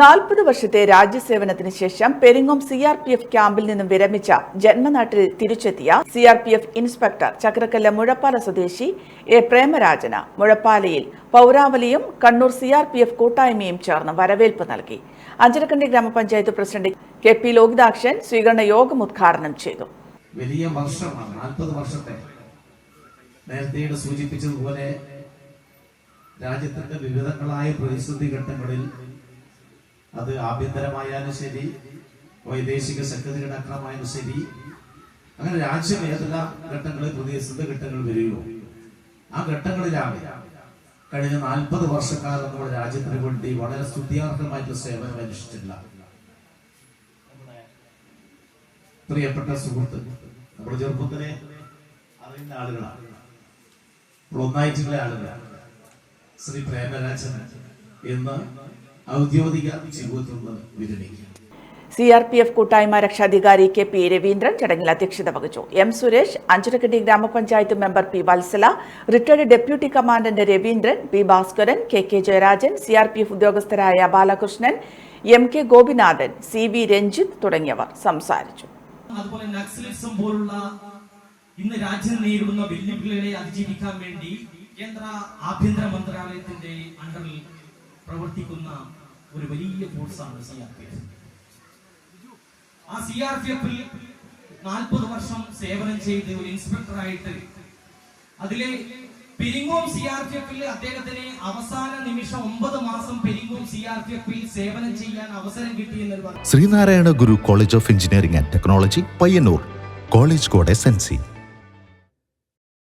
നാൽപ്പത് വർഷത്തെ രാജ്യസേവനത്തിന് ശേഷം Peringome C R P F ക്യാമ്പിൽ നിന്നും വിരമിച്ച ജന്മനാട്ടിൽ തിരിച്ചെത്തിയ C R P F inspector Chakrakkal Muzhappala സ്വദേശി എ പ്രേമരാജന് മുഴപ്പാലയിൽ പൗരാവലിയും Kannur C R P F കൂട്ടായ്മയും ചേർന്ന് വരവേൽപ്പ് നൽകി. അഞ്ചരക്കണ്ടി ഗ്രാമപഞ്ചായത്ത് പ്രസിഡന്റ് കെ പി ലോകിതാക്ഷൻ സ്വീകരണ യോഗം ഉദ്ഘാടനം ചെയ്തു. വലിയ വർഷത്തെ സൂചിപ്പിച്ചതുപോലെ രാജ്യത്തിന്റെ വിവിധങ്ങളായ പ്രതിസന്ധി ഘട്ടങ്ങളിൽ അത് ആഭ്യന്തരമായാലും ശരി വൈദേശിക സെക്രട്ടറിയുടെ അക്രമമായാലും ശരി അങ്ങനെ രാജ്യം ഏതെല്ലാം ഘട്ടങ്ങളിൽ പ്രതിസന്ധി ഘട്ടങ്ങൾ വരികയോ ആ ഘട്ടങ്ങളിലാണ് കഴിഞ്ഞ നാൽപ്പത് വർഷക്കാലം നമ്മുടെ രാജ്യത്തിന് വേണ്ടി വളരെ സ്തുത്യാർഹമായിട്ട് സേവനം അനുഷ്ഠിച്ചിട്ടില്ല പ്രിയപ്പെട്ട സുഹൃത്ത് നമ്മുടെ ചെറുപ്പത്തിലെ അറിയുന്ന ആളുകളാണ്. ഒന്നായിട്ടുള്ള ആളുകളാണ്. ശ്രീ പ്രേമരാജൻ എന്ന് ഔദ്യോഗിക ജീവിതത്തിൽ നിന്ന് വിരമിക്കുക സി ആർ പി എഫ് കൂട്ടായ്മ രക്ഷാധികാരി കെ പി രവീന്ദ്രൻ ചടങ്ങിൽ അധ്യക്ഷത വഹിച്ചു. എം സുരേഷ് അഞ്ചരക്കണ്ടി ഗ്രാമപഞ്ചായത്ത് member P Valsala retired deputy commandant Raveendran P Bhaskaran K K Jayarajan C R P F ഉദ്യോഗസ്ഥരായ Balakrishnan M K Gopinathan C V Ranjith തുടങ്ങിയവർ സംസാരിച്ചു. അതുപോലെ നക്സലിസം പോലുള്ള ഇന്ന് രാജ്യം നേരിടുന്ന വെല്ലുവിളികളെ അതിജീവിക്കാൻ വേണ്ടി കേന്ദ്ര ആഭ്യന്തര മന്ത്രാലയത്തിന്റെ അണ്ടറിൽ പ്രവർത്തിക്കുന്ന ഒരു വലിയ ഫോഴ്സാണ് സി ആർ പി എഫ് ആ സി ആർ പി എഫിൽ നാൽപ്പത് വർഷം സേവനം ചെയ്ത് ഒരു ഇൻസ്പെക്ടറായിട്ട് അതിലെ പെരിങ്ങോം സി ആർ പി എഫിൽ അദ്ദേഹത്തിന് അവസാന നിമിഷം ഒമ്പത് മാസം പെരിങ്ങോം സി ആർ പി എഫിൽ സേവനം ചെയ്യാൻ അവസരം കിട്ടിയെന്നൊരു Sreenarayana Guru college of engineering and technology Payyannur college code S N C